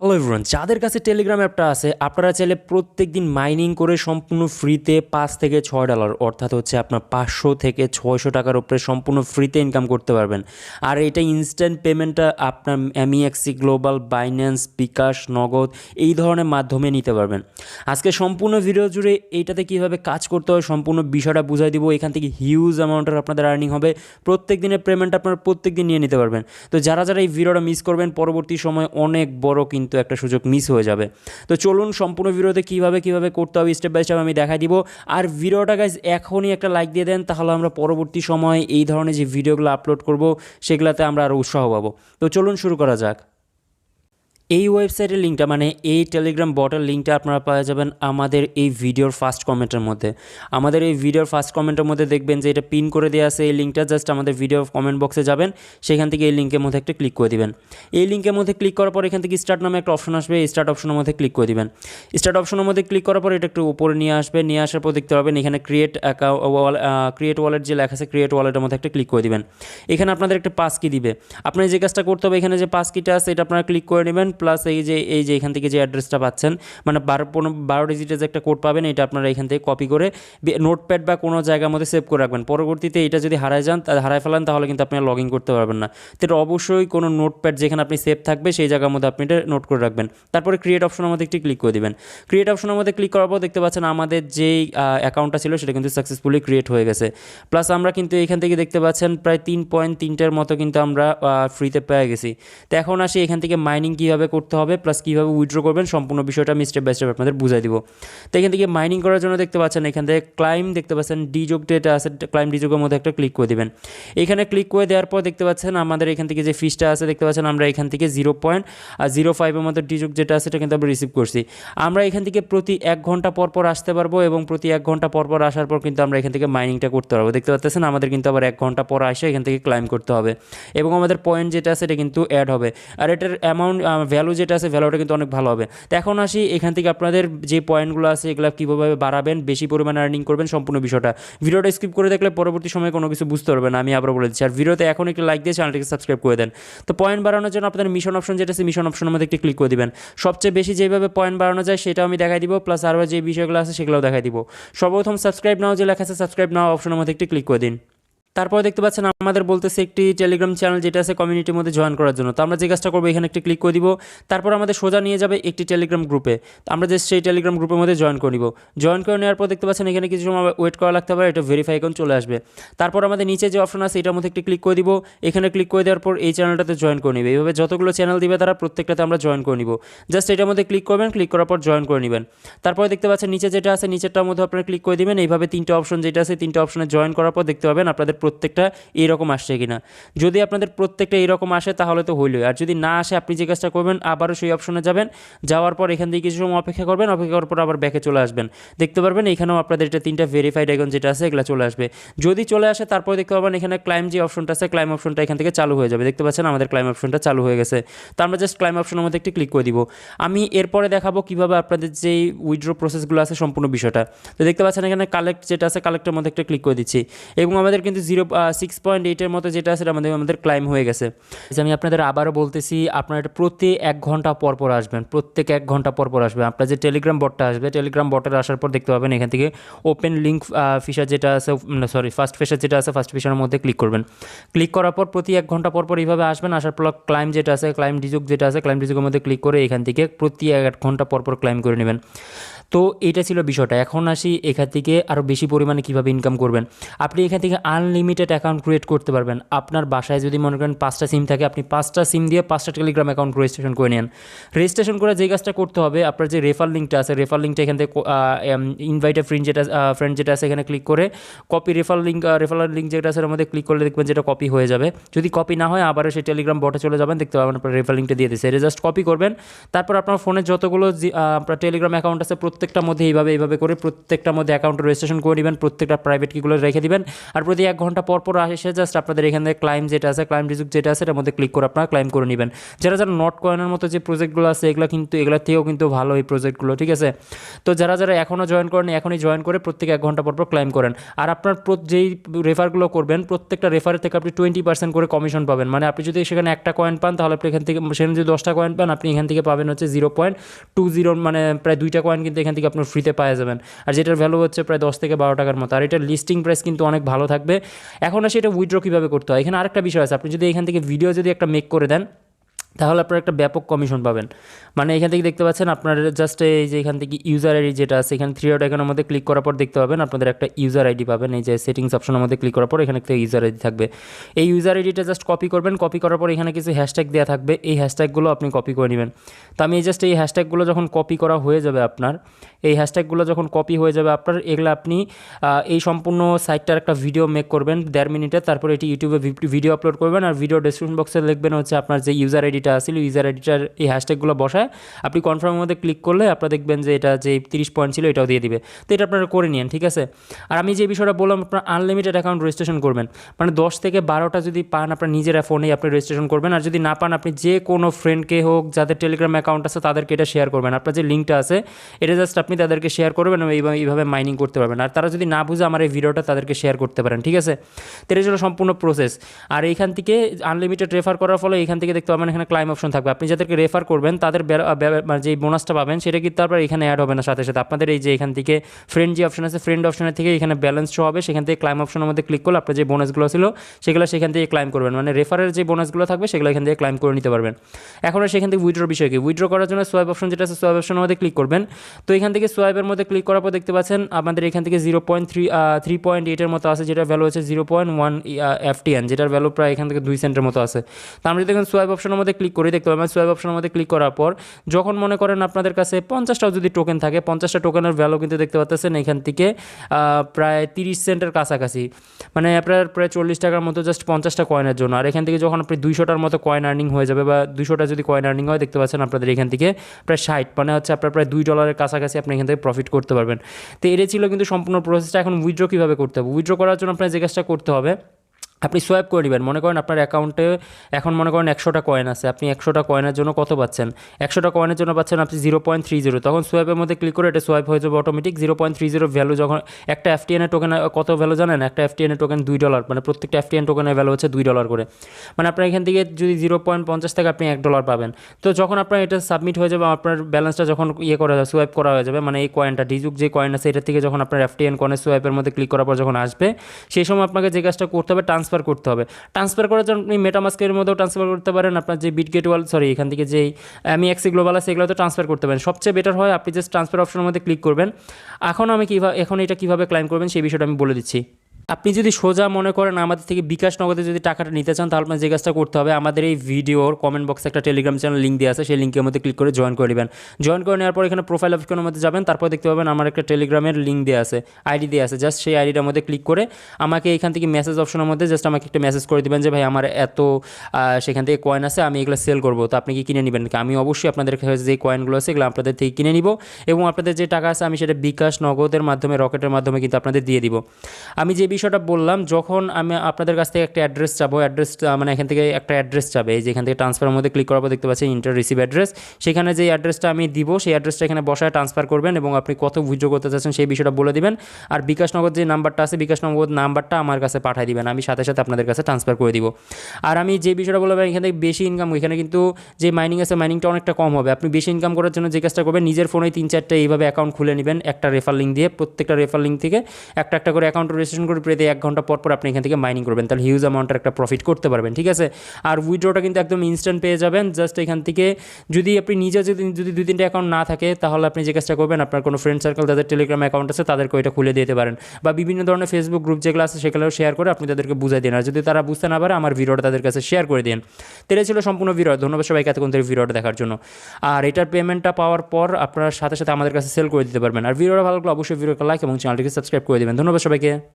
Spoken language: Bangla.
হ্যালো এভরিওয়ান যাদের কাছে টেলিগ্রাম অ্যাপটা আছে, আপনারা চাইলে প্রত্যেক দিন মাইনিং করে সম্পূর্ণ ফ্রিতে পাঁচ থেকে ছয় ডলার অর্থাৎ হচ্ছে আপনার পাঁচশো থেকে ছয়শো টাকার উপরে সম্পূর্ণ ফ্রিতে ইনকাম করতে পারবেন। আর এটা ইনস্ট্যান্ট পেমেন্টটা আপনার এমইএক্সি গ্লোবাল বাইন্যান্স বিকাশ, নগদ, এই ধরনের মাধ্যমে নিতে পারবেন। আজকে সম্পূর্ণ ভিডিও জুড়ে এইটাতে কীভাবে কাজ করতে হয় সম্পূর্ণ বিষয়টা বুঝাই দিব। এখান থেকে হিউজ অ্যামাউন্টের আপনাদের আর্নিং হবে। প্রত্যেক দিনের পেমেন্ট আপনারা প্রত্যেক দিন নিয়ে নিতে পারবেন। তো যারা যারা এই ভিডিওটা মিস করবেন, পরবর্তী সময় অনেক বড় কিন্তু একটা সুযোগ মিস হয়ে যাবে। তো চলুন সম্পূর্ণ ভিডিওতে কীভাবে কীভাবে করতে হবে স্টেপ বাই স্টেপ আমি দেখাই দিব। আর ভিডিওটা গাইজ এখনই একটা লাইক দিয়ে দেন, তাহলে আমরা পরবর্তী সময় এই ধরনের যে ভিডিওগুলো আপলোড করব, সেগুলোতে আমরা আরও উৎসাহ পাবো। তো চলুন শুরু করা যাক। এই ওয়েবসাইটের লিঙ্কটা মানে এই টেলিগ্রাম বটের লিঙ্কটা আপনারা পাওয়া যাবেন আমাদের এই ভিডিওর ফার্স্ট কমেন্টের মধ্যে। আমাদের এই ভিডিওর ফার্স্ট কমেন্টের মধ্যে দেখবেন যে এটা পিন করে দেওয়া আছে, এই লিঙ্কটা জাস্ট আমাদের ভিডিও কমেন্ট বক্সে যাবেন, সেখান থেকে এই লিঙ্কের মধ্যে একটা ক্লিক করে দিবেন। এই লিঙ্কের মধ্যে ক্লিক করার পর এখান থেকে স্টার্ট নামে একটা অপশন আসবে, এই স্টার্ট অপশনের মধ্যে ক্লিক করে দিবেন। স্টার্ট অপশনের মধ্যে ক্লিক করার পর এটা একটু উপরে নিয়ে আসবে, নিয়ে আসার পর দেখতে পাবেন এখানে ক্রিয়েট ক্রিয়েট ওয়ালেট যে লেখা আছে ক্রিয়েট ওয়ালেটের মধ্যে একটা ক্লিক করে দিবেন। এখানে আপনাদের একটা পাস কি দিবে। আপনার যে কাজটা করতে হবে, এখানে যে পাস কিটা আছে, এটা আপনারা ক্লিক করে নেবেন প্লাস এই যে এই যে এখান থেকে যে অ্যাড্রেসটা পাচ্ছেন মানে বারো পনেরো, বারো ডিজিটের যে একটা কোড পাবেন, এটা আপনারা এখান থেকে কপি করে নোটপ্যাড বা কোনো জায়গার মধ্যে সেভ করে রাখবেন। পরবর্তীতে এটা যদি হারায় যান হারায় ফেলান, তাহলে কিন্তু আপনি লগ ইন করতে পারবেন না। তো এটা অবশ্যই কোনো নোটপ্যাড যেখানে আপনি সেভ থাকবে, সেই জায়গার মধ্যে আপনি এটা নোট করে রাখবেন। তারপরে ক্রিয়েট অপশনের মধ্যে একটি ক্লিক করে দিবেন। ক্রিয়েট অপশনের মধ্যে ক্লিক করার পর দেখতে পাচ্ছেন আমাদের যেই অ্যাকাউন্টটা ছিল, সেটা কিন্তু সাকসেসফুলি ক্রিয়েট হয়ে গেছে। প্লাস আমরা কিন্তু এখান থেকে দেখতে পাচ্ছেন প্রায় তিন পয়েন্ট তিনটার মতো কিন্তু আমরা ফ্রিতে পেয়ে গেছি। তো এখন আসি এখান থেকে মাইনিং কীভাবে করতে হবে প্লাস কীভাবে উইথড্র করবেন, সম্পূর্ণ বিষয়টা আমি স্টেপ বাই স্টেপ আপনাদের বুঝাই দিব। তো এখান থেকে মাইনিং করার জন্য দেখতে পাচ্ছেন, এখান থেকে ক্লাইম দেখতে পাচ্ছেন ডিযোগ ডেটা আছে ক্লাইম ডিযোগের মধ্যে একটা ক্লিক করে দেবেন। এখানে ক্লিক করে দেওয়ার পর দেখতে পাচ্ছেন, আমাদের এখান থেকে যে ফিসটা আছে, দেখতে পাচ্ছেন আমরা এখান থেকে জিরো পয়েন্ট আর জিরো ফাইভের মধ্যে ডিযোগ যেটা আছে সেটা কিন্তু আমরা রিসিভ করছি। আমরা এখান থেকে প্রতি এক ঘণ্টা পর পর আসতে পারব, এবং প্রতি এক ঘণ্টা পর পর আসার পর কিন্তু আমরা এখান থেকে মাইনিংটা করতে পারব। দেখতে পাচ্ছেন, আমাদের কিন্তু আবার এক ঘণ্টা পর আসে এখান থেকে ক্লাইম করতে হবে। এবং আমাদের পয়েন্ট যেটা আছে, এটা কিন্তু অ্যাড হবে। আর এটার অ্যামাউন্ট ভ্যালু যেটা আছে ভ্যালুটা কিন্তু অনেক ভালো হবে। তো এখন আসি, এখান থেকে আপনাদের যে পয়েন্টগুলো আছে, এগুলো কীভাবে বাড়াবেন, বেশি পরিমাণে আর্নিং করবেন, সম্পূর্ণ বিষয়টা। ভিডিওটা স্কিপ করে দেখলে পরবর্তী সময়ে কোনো কিছু বুঝতে পারবেন, আমি আবার বলে দিচ্ছি। আর ভিডিওতে এখন একটি লাইক দিয়ে চ্যানেলটিকে সাবস্ক্রাইব করে দেন। তো পয়েন্ট বাড়ানোর জন্য আপনাদের মিশন অপশন যেটা আছে মিশন অপশনের মধ্যে একটি ক্লিক করে দিবেন। সবচেয়ে বেশি যেভাবে পয়েন্ট বাড়ানো যায় সেটাও আমি দেখাই দিব প্লাস আরও যে বিষয়গুলো আছে, সেগুলোও দেখাই দিব। সর্বপ্রথম সাবস্ক্রাইব নাও, যে লেখা আছে সাবস্ক্রাইব নাও অপশনের মধ্যে একটি ক্লিক করে দিন। তারপরে দেখতে পাচ্ছেন আমাদের বলতেছে একটি টেলিগ্রাম চ্যানেল যেটা আছে কমিউনিটির মধ্যে জয়েন করার জন্য। তো আমরা যে কাজটা করব, এখানে একটি ক্লিক করে দিব। তারপর আমাদের সোজা নিয়ে যাবে একটি টেলিগ্রাম গ্রুপে আমরা যে সেই টেলিগ্রাম গ্রুপের মধ্যে জয়েন করে নিব। জয়েন করে নেওয়ার পর দেখতে পাচ্ছেন এখানে কিছু সময় ওয়েট করা লাগতে পারে, এটা ভেরিফাই এখন চলে আসবে। তারপর আমাদের নিচে যে অপশন আছে, এটার মধ্যে একটি ক্লিক করে দিব। এখানে ক্লিক করে দেওয়ার পর এই চ্যানেলটাতে জয়েন করে নিবে। এইভাবে যতগুলো চ্যানেল দিবে তারা প্রত্যেকটাতে আমরা জয়েন করে নিব। জাস্ট এটার মধ্যে ক্লিক করবেন ক্লিক করার পর জয়েন করে নেবেন। তারপরে দেখতে পাচ্ছেন নিচে যেটা আছে, নিচেরটার মধ্যে আপনারা ক্লিক করে দিবেন। এইভাবে তিনটে অপশন যেটা আছে, তিনটে অপশনে জয়েন করার পর দেখতে পাবেন আপনাদের প্রত্যেকটা এইরকম আসছে কিনা। যদি আপনাদের প্রত্যেকটা এইরকম আসে, তাহলে তো হইলই। আর যদি না আসে, আপনি যে কাজটা করবেন, আবারও সেই অপশনে যাবেন। যাওয়ার পর এখান থেকে কিছু সময় অপেক্ষা করবেন, অপেক্ষা করার পর আবার ব্যাকে চলে আসবেন। দেখতে পারবেন, এখানেও আপনাদের এটা তিনটা ভেরিফাইড আইকন যেটা আছে, এগুলো চলে আসবে। যদি চলে আসে, তারপর দেখতে পাবেন এখানে ক্লাইম যে অপশনটা আছে ক্লাইম অপশনটা এখান থেকে চালু হয়ে যাবে। দেখতে পাচ্ছেন, আমাদের ক্লাইম অপশনটা চালু হয়ে গেছে। তো আমরা জাস্ট ক্লাইম অপশনের মধ্যে একটি ক্লিক করে দিব। আমি এরপরে দেখাবো কীভাবে আপনাদের যেই উইড্রো প্রসেসগুলো আছে, সম্পূর্ণ বিষয়টা। তো দেখতে পাচ্ছেন, এখানে কালেক্ট যেটা আছে কালেক্টের মধ্যে একটা ক্লিক করে দিচ্ছি। এবং আমাদের কিন্তু জিরো সিক্স পয়েন্ট এইটের মতো যেটা আছে আমাদের আমাদের ক্লাইম হয়ে গেছে। আমি আপনাদের আবারও বলতেছি, আপনারা এটা প্রতি এক ঘণ্টা পর পর আসবেন। প্রত্যেক এক ঘণ্টা পর পর আসবেন। আপনার যে টেলিগ্রাম বটটা আসবে টেলিগ্রাম বটের আসার পর দেখতে পাবেন, এখান থেকে ওপেন লিঙ্ক ফিশার যেটা আছে সরি ফার্স্ট ফিশার যেটা আছে ফার্স্ট ফিশারের মধ্যে ক্লিক করবেন। ক্লিক করার পর প্রতি এক ঘণ্টা পর পর এইভাবে আসবেন, আসার পর ক্লাইম যেটা আছে ক্লাইম ডিজুক যেটা আছে ক্লাইম ডিজুকের মধ্যে ক্লিক করে এখান থেকে প্রতি এক ঘণ্টা পর পর ক্লাইম করে নেবেন। তো এটা ছিল বিষয়টা। এখন আসি এখান থেকে আরও বেশি পরিমাণে কীভাবে ইনকাম করবেন। আপনি এখান থেকে আনলিমিটেড অ্যাকাউন্ট ক্রিয়েট করতে পারবেন। আপনার বাসায় যদি মনে করেন পাঁচটা সিম থাকে, আপনি পাঁচটা সিম দিয়ে পাঁচটা টেলিগ্রাম অ্যাকাউন্ট রেজিস্ট্রেশন করে নেন। রেজিস্ট্রেশন করে যে কাজটা করতে হবে, আপনার যে রেফার লিঙ্কটা আছে রেফার লিঙ্কটা এখান থেকে ইনভাইটে ফ্রেন্ড যেটা ফ্রেন্ড যেটা আছে এখানে ক্লিক করে copy refer link refer link যেটা আছে এর মধ্যে ক্লিক করলে দেখবেন যেটা কপি হয়ে যাবে। যদি কপি না হয়, আবারও সেই টেলিগ্রাম বটে চলে যাবেন, দেখতে পাবেন আপনার রেফার লিঙ্কটা দিয়ে দিচ্ছে এটা জাস্ট কপি করবেন। তারপর আপনার ফোনে যতগুলো আপনার টেলিগ্রাম অ্যাকাউন্ট আছে প্রত্যেক প্রত্যেকটা মধ্যে এইভাবে এইভাবে করে প্রত্যেকটার মধ্যে অ্যাকাউন্ট রেজিস্ট্রেশন করে নেবেন, প্রত্যেকটা প্রাইভেট কিগুলো রেখে দিবেন। আর প্রতি এক ঘণ্টা পর পর আসে জাস্ট আপনাদের এখান ক্লাইম যেটা আছে ক্লাইম রিজুক যেটা আছে, এটার মধ্যে ক্লিক করে আপনারা ক্লাইম করে নেবেন। যারা যারা নট কয়েনের মতো যে প্রজেক্টগুলো আছে, এগুলো কিন্তু, এগুলোর থেকেও কিন্তু ভালো এই প্রজেক্টগুলো ঠিক আছে? তো যারা যারা এখনও জয়েন করেন এখনই জয়েন করে প্রত্যেক এক ঘণ্টা পর পর ক্লাইম করেন। আর আপনার যেই রেফারগুলো করবেন, প্রত্যেকটা রেফারের থেকে আপনি টোয়েন্টি পার্সেন্ট করে কমিশন পাবেন। মানে আপনি যদি সেখানে একটা কয়েন পান, তাহলে আপনি এখান থেকে, সেখানে যদি দশটা কয়েন পান, আপনি এখান থেকে পাবেন হচ্ছে জিরো পয়েন্ট টু জিরো মানে প্রায় দুইটা কয়েন কিন্তু এখান থেকে আপনি ফ্রিতে পাওয়া যাবেন। আর যেটার ভ্যালু হচ্ছে প্রায় দশ থেকে বারো টাকার মতো। আর এটার লিস্টিং প্রাইস কিন্তু অনেক ভালো থাকবে। এখন আসে এটা উইড্রো কীভাবে করতে হয়? এখানে আরেকটা বিষয় আছে। আপনি যদি এখান থেকে ভিডিও যদি একটা মেক করে দেন তাহলে আপনার একটা ব্যাপক কমিশন পাবেন। মানে এখান থেকে দেখতে পাচ্ছেন, আপনার জাস্ট এই যে এখান থেকে ইউজার আইডি যেটা আছে, এখানে থ্রি ডট আইকনের মধ্যে ক্লিক করার পর দেখতে পাবেন, আপনাদের একটা ইউজার আইডি পাবেন। এই যে সেটিংস অপশনের মধ্যে ক্লিক করার পর এখানে একটা ইউজার আইডি থাকবে। এই ইউজার আইডিটা জাস্ট কপি করবেন কপি করার পর এখানে কিছু হ্যাশট্যাগ দেওয়া থাকবে। এই হ্যাশট্যাগুলো আপনি কপি করে নেবেন। তো আমি এই জাস্ট এই হ্যাশট্যাগুলো যখন কপি করা হয়ে যাবে আপনার, এই হ্যাশট্যাগুলো যখন কপি হয়ে যাবে আপনার, এগুলো আপনি এই সম্পূর্ণ সাইটটার একটা ভিডিও মেক করবেন দেড় মিনিটে তারপরে এটি ইউটিউবে ভিডিও আপলোড করবেন আর ভিডিও ডেসক্রিপশন বক্সে লিখবেন হচ্ছে আপনার যে ইউজার আইডিটা আসলে ইউজার আইডিটার এই হ্যাশট্যাগুলো বসায়। আপনি কনফার্মের মধ্যে ক্লিক করলে আপনারা দেখবেন যে এটা যে তিরিশ পয়েন্ট ছিল এটাও দিয়ে দিবে। তো এটা আপনারা করে নিন ঠিক আছে? আর আমি যে বিষয়টা বললাম, আপনার আনলিমিটেড অ্যাকাউন্ট রেজিস্ট্রেশন করবেন। মানে দশ থেকে বারোটা যদি পান আপনার নিজেরা ফোনেই আপনি রেজিস্ট্রেশন করবেন। আর যদি না পান, আপনি যে কোনো ফ্রেন্ডকে হোক, যাদের টেলিগ্রাম অ্যাকাউন্ট আছে, তাদেরকে এটা শেয়ার করবেন। আপনার যে লিঙ্কটা আছে, এটা জাস্ট আপনি তাদেরকে শেয়ার করবেন এবং এইভাবে মাইনিং করতে পারবেন। আর তারা যদি না বুঝে আমার এই ভিডিওটা তাদেরকে শেয়ার করতে পারেন, ঠিক আছে? তো এটা ছিল সম্পূর্ণ প্রসেস আর এইখান থেকে আনলিমিটেড রেফার করার ফলে এখান থেকে দেখতে পাবেন এখানে ক্লাইম অপশন থাকবে। আপনি যাদেরকে রেফার করবেন, তাদের মানে যে বোনাসটা পাবেন, সেটা কিন্তু তারপর এখানে অ্যাড হবে না, সাথে সাথে। আপনাদের এই যে এখান থেকে ফ্রেন্ড যে অপশন আছে ফ্রেন্ড অপশনের থেকে এখানে ব্যালেন্স শো হবে। সেখান থেকে ক্লাইম অপশনের মধ্যে ক্লিক করলে আপনার যে বোনাসগুলো ছিল, সেগুলো সেখান থেকে ক্লাইম করবেন। মানে রেফারের যে বোনাসগুলো থাকবে, সেগুলো এখান থেকে ক্লাইম করে নিতে পারবেন। এখন সেখান থেকে উইড্রোর বিষয় কি? উইড্রো করার জন্য সোয়াইপ অপশন যেটা আছে সোয়াইপ অপশনের মধ্যে ক্লিক করবেন। তো এখান থেকে সোয়াইপের মধ্যে ক্লিক করার পর দেখতে পাচ্ছেন আমাদের এখান থেকে zero point three three point এইটের মতো আছে যেটা ভ্যালু হচ্ছে জিরো পয়েন্ট ওয়ান এফটিএন যেটার ভ্যালু প্রায় এখান থেকে দুই সেন্টের মতো আছে। তো আমরা যদি এখন সোয়াইপ অপশনের মধ্যে ক্লিক করি দেখতে পাবেন সোয়াইপ অপশনের মধ্যে ক্লিক করার পর, যখন মনে করেন আপনাদের কাছে পঞ্চাশটাও যদি টোকেন থাকে, পঞ্চাশটা টোকেনের ভ্যালু কিন্তু দেখতে পাচ্ছেন এখান থেকে প্রায় তিরিশ সেন্টের কাছাকাছি। মানে আপনার প্রায় চল্লিশ টাকার মতো জাস্ট পঞ্চাশটা কয়েনের জন্য। আর এখান থেকে যখন আপনি দুইশোটার মতো কয়েন আর্নিং হয়ে যাবে বা দুইশোটা যদি কয়েন আর্নিং হয়, দেখতে পাচ্ছেন আপনাদের এখান থেকে প্রায় ষাট। মানে হচ্ছে আপনার প্রায় দুই ডলারের কাছাকাছি আপনি এখান থেকে প্রফিট করতে পারবেন। তো এটা ছিল কিন্তু সম্পূর্ণ প্রসেসটা এখন উইথড্র কীভাবে করতে হবে? উইথড্র করার জন্য আপনার যে কাজটা করতে হবে আপনি সোয়াইপ করে নেবেন। মনে করেন আপনার অ্যাকাউন্টে এখন মনে করেন একশোটা কয়েন আছে। আপনি একশোটা কয়েনের জন্য কত পাচ্ছেন? একশোটা কয়েনের জন্য পাচ্ছেন আপনি জিরো পয়েন্ট থ্রি জিরো তখন সোয়াইপের মধ্যে ক্লিক করে এটা সোয়াইপ হয়ে যাবে automatic zero point three zero value যখন একটা এফটিএনের টোকেন কত ভ্যালু জানেন? একটা এফটিএনের টোকেন দুই ডলার মানে প্রত্যেকটা এফটিএন টোকেনের ভ্যালু হচ্ছে দুই ডলার করে। মানে আপনার এখান থেকে যদি জিরো পয়েন্ট পঞ্চাশ থেকে আপনি এক ডলার পাবেন। তো যখন আপনার এটা সাবমিট হয়ে যাবে, আপনার ব্যালেন্সটা যখন ইয়ে করা যাবে সোয়াইপ করা হয়ে যাবে মানে এই কয়েনটা ডিজুক যে কয়েন আছে, এটা থেকে যখন আপনার এফটিএন কয়েনের সোয়াইপের মধ্যে ক্লিক করার পর যখন আসবে, সেই সময় আপনাকে যে কাজটা করতে হবে ট্রান্সফার করতে হবে। ট্রান্সফার করার জন্য আপনি মেটামাস্কের মধ্যেও ট্রান্সফার করতে পারেন। আপনার যে বিট গেট ওয়াল সরি এখান থেকে যেই আমি এক্সি গ্লোবাল আছে এগুলো তো ট্রান্সফার করতে পারেন। সবচেয়ে বেটার হয় আপনি জাস্ট ট্রান্সফার অপশনের মধ্যে ক্লিক করবেন। এখন আমি কীভাবে এখন এটা কীভাবে ক্লাইম করবেন সেই বিষয়টা আমি বলে দিচ্ছি। আপনি যদি সোজা মনে করেন আমাদের থেকে বিকাশ নগদে যদি টাকাটা নিতে চান, তাহলে আপনার যে কাজটা করতে হবে, আমাদের এই ভিডিওর কমেন্ট বক্সে একটা টেলিগ্রাম চ্যানেল লিঙ্ক দেওয়া আছে, সেই লিঙ্কের মধ্যে ক্লিক করে জয়েন করে নেবেন। জয়েন করে নেওয়ার পর এখানে প্রোফাইল অপশনের মধ্যে যাবেন, তারপর দেখতে পাবেন আমার একটা টেলিগ্রামের লিঙ্ক দেওয়া আছে আইডি দেওয়া আছে। জাস্ট সেই আইডিটার মধ্যে ক্লিক করে আমাকে এখান থেকে মেসেজ অপশনের মধ্যে জাস্ট আমাকে একটা মেসেজ করে দিবেন যে, ভাই, আমার এত সেখান থেকে কয়েন আছে, আমি এগুলো সেল করব। তো আপনি কি কিনে নেবেন? আমি অবশ্যই আপনাদের যে কয়েনগুলো আছে, এগুলো আপনাদের থেকে কিনে নিব এবং আপনাদের যে টাকা আছে, আমি সেটা বিকাশ নগদের মাধ্যমে, রকেটের মাধ্যমে কিন্তু আপনাদের দিয়ে দিব। আমি যে বিষয়টা বললাম, যখন আমি আপনাদের কাছ থেকে একটা অ্যাড্রেস চাবো, অ্যাড্রেস মানে এখান থেকে একটা অ্যাড্রেস চাবে, এই যে এখান থেকে ট্রান্সফারের মধ্যে ক্লিক করার পর দেখতে পাচ্ছেন ইন্টার রিসিভ অ্যাড্রেস সেখানে যে অ্যাড্রেসটা আমি দিব, সেই অ্যাড্রেসটা এখানে বসায় ট্রান্সফার করবেন এবং আপনি কত উইথড্র করতে চাচ্ছেন সেই বিষয়টা বলে দিবেন। আর বিকাশ নগদ যে নাম্বারটা আছে, বিকাশ নগদ নাম্বারটা আমার কাছে পাঠিয়ে দিবেন, আমি সাথে সাথে আপনাদের কাছে ট্রান্সফার করে দিব। আর আমি যে বিষয়টা বললাম, এখান থেকে বেশি ইনকাম এখানে কিন্তু যে মাইনিং আছে মাইনিংটা অনেকটা কম হবে। আপনি বেশি ইনকাম করার জন্য যে কাজটা করবেন, নিজের ফোনে তিন চারটে এইভাবে অ্যাকাউন্ট খুলে নেবেন, একটা রেফার লিঙ্ক দিয়ে প্রত্যেকটা রেফার লিঙ্ক থেকে একটা একটা করে অ্যাকাউন্ট রেজিস্ট্রেশন করে প্রতি এক ঘণ্টা পর পর আপনি এখান থেকে মাইনিং করবেন। তাহলে হিউজ অ্যামাউন্টের একটা প্রফিট করতে পারবেন, ঠিক আছে? আর উইড্রোটা কিন্তু একদম ইনস্ট্যান্ট পেয়ে যাবেন। জাস্ট এখান থেকে যদি আপনি নিজে যদি যদি দুই তিনটে অ্যাকাউন্ট না থাকে, তাহলে আপনি যে কাজটা করবেন, আপনার কোনো ফ্রেন্ড সার্কেল তাদের টেলিগ্রাম অ্যাকাউন্ট আছে, তাদেরকে ওইটা খুলে দিতে পারেন। বা বিভিন্ন ধরনের ফেসবুক গ্রুপ যেগুলো আছে সেগুলো শেয়ার করে আপনি তাদেরকে বুঝাই দিন। আর যদি তারা বুঝতে না পারে, আমার ভিডিওটা তাদের কাছে শেয়ার করে দিন। তেলে ছিল সম্পূর্ণ ভিডিও ধন্যবাদ সবাইকে এতক্ষণ ধরে ভিডিওটা দেখার জন্য। আর এটার পেমেন্টটা পাওয়ার পর আপনার সাথে সাথে আমাদের কাছে সেল করে দিতে পারবেন। আর ভিডিওটা ভালো লাগলে অবশ্যই ভিডিওটা লাইক এবং চ্যানেলটিকে সাবস্ক্রাইব করে দেবেন। ধন্যবাদ সবাইকে।